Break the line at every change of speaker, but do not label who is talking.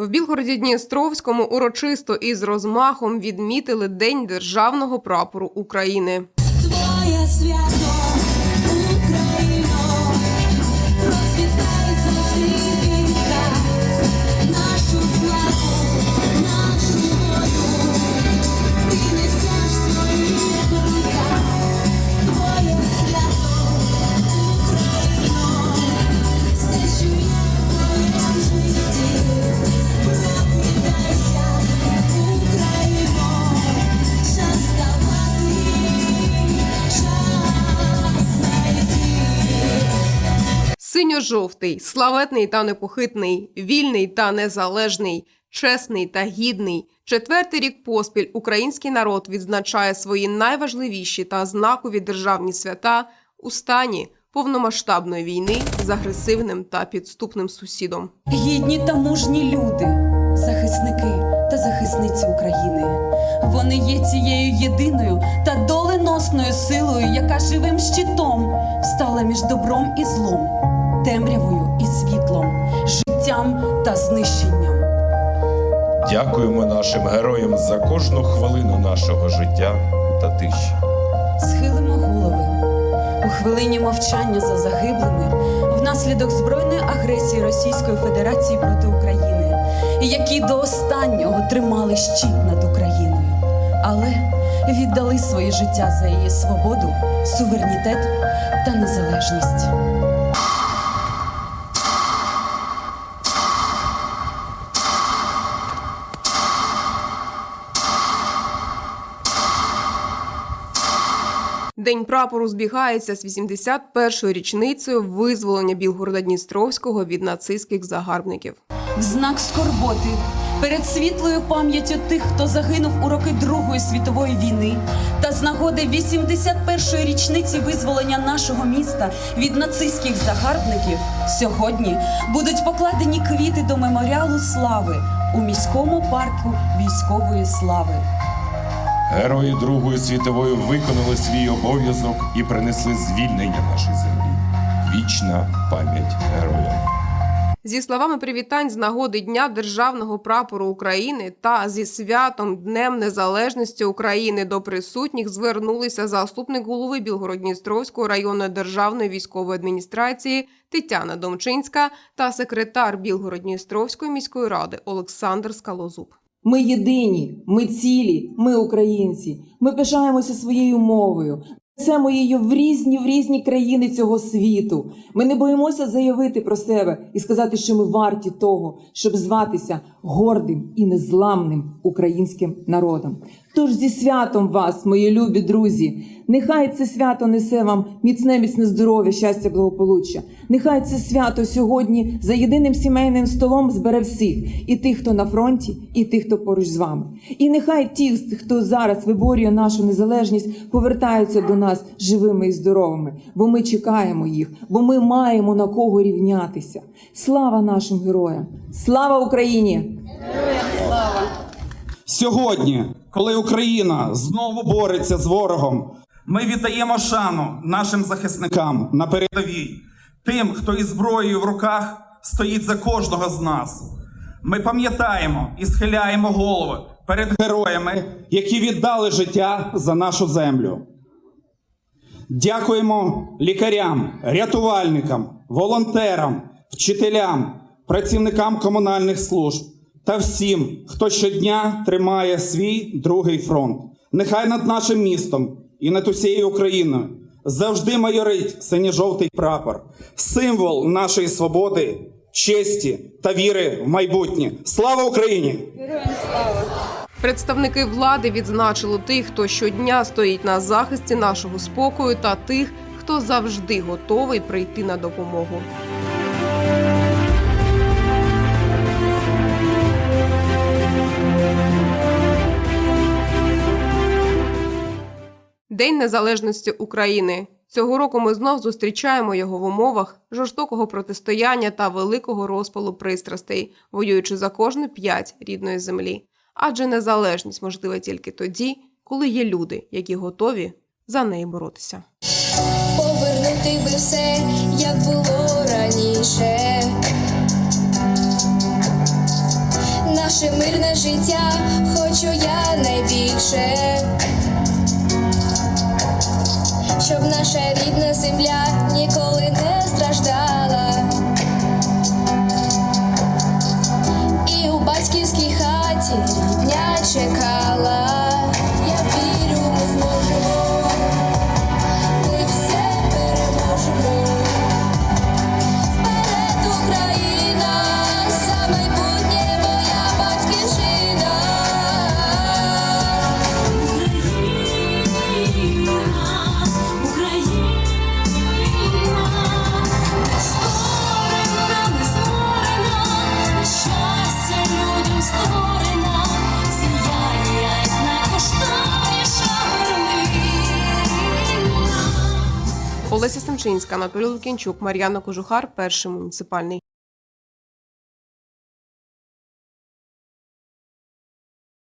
В Білгороді Дністровському урочисто і з розмахом відмітили День державного прапору України.
Твоє свято,
Синьо-жовтий, славетний та непохитний, вільний та незалежний, чесний та гідний. Четвертий рік поспіль український народ відзначає свої найважливіші та знакові державні свята у стані повномасштабної війни з агресивним та підступним сусідом.
Гідні та мужні люди, захисники та захисниці України. Вони є цією єдиною та доленосною силою, яка живим щитом встала між добром і злом, темрявою і світлом, життям та знищенням.
Дякуємо нашим героям за кожну хвилину нашого життя та тиші.
Схилимо голови у хвилині мовчання за загиблими внаслідок збройної агресії Російської Федерації проти України, які до останнього тримали щит над Україною, але віддали своє життя за її свободу, суверенітет та незалежність.
День прапору збігається з 81-ю річницею визволення Білгорода Дністровського від нацистських загарбників.
в знак скорботи перед світлою пам'яттю тих, хто загинув у роки Другої світової війни, та з нагоди 81-ї річниці визволення нашого міста від нацистських загарбників сьогодні будуть покладені квіти до меморіалу слави у міському парку військової слави.
Герої Другої світової виконали свій обов'язок і принесли звільнення нашої землі. Вічна пам'ять героям.
Зі словами привітань з нагоди Дня державного прапору України та зі святом Днем Незалежності України до присутніх звернулися заступник голови Білгород-Дністровської районної державної військової адміністрації Тетяна Домчинська та секретар Білгород-Дністровської міської ради Олександр Скалозуб.
Ми єдині, ми цілі, ми українці. Ми пишаємося своєю мовою. Несемо її в різні в різні країни цього світу. Ми не боїмося заявити про себе і сказати, що ми варті того, щоб зватися гордим і незламним українським народом. Тож зі святом вас, мої любі друзі, нехай це свято несе вам міцне, міцне здоров'я, щастя, благополуччя. Нехай це свято сьогодні за єдиним сімейним столом збере всіх, і тих, хто на фронті, і тих, хто поруч з вами. І нехай ті, хто зараз виборює нашу незалежність, повертаються до нас живими і здоровими, бо ми чекаємо їх, бо ми маємо на кого рівнятися. Слава нашим героям! Слава Україні!
Сьогодні, коли Україна знову бореться з ворогом, ми віддаємо шану нашим захисникам на передовій, тим, хто із зброєю в руках стоїть за кожного з нас. Ми пам'ятаємо і схиляємо голови перед героями, які віддали життя за нашу землю. Дякуємо лікарям, рятувальникам, волонтерам, вчителям, працівникам комунальних служб та всім, хто щодня тримає свій другий фронт. Нехай над нашим містом і над усією Україною завжди майорить синьо-жовтий прапор, символ нашої свободи, честі та віри в майбутнє. Слава Україні!
Представники влади відзначили тих, хто щодня стоїть на захисті нашого спокою, та тих, хто завжди готовий прийти на допомогу. День Незалежності України. Цього року ми знов зустрічаємо його в умовах жорстокого протистояння та великого розпалу пристрастей, воюючи за кожну п'ять рідної землі. Адже незалежність можлива тільки тоді, коли є люди, які готові за неї боротися.
Повернути би все, як було раніше.
наше мирне життя, хочу я найбільше, наша рідна земля ніколи не страждала. І у батьківській хаті дня чекала.
Олеся Семчинська, Анатолій Лукінчук, Мар'яна Кожухар, перший муніципальний.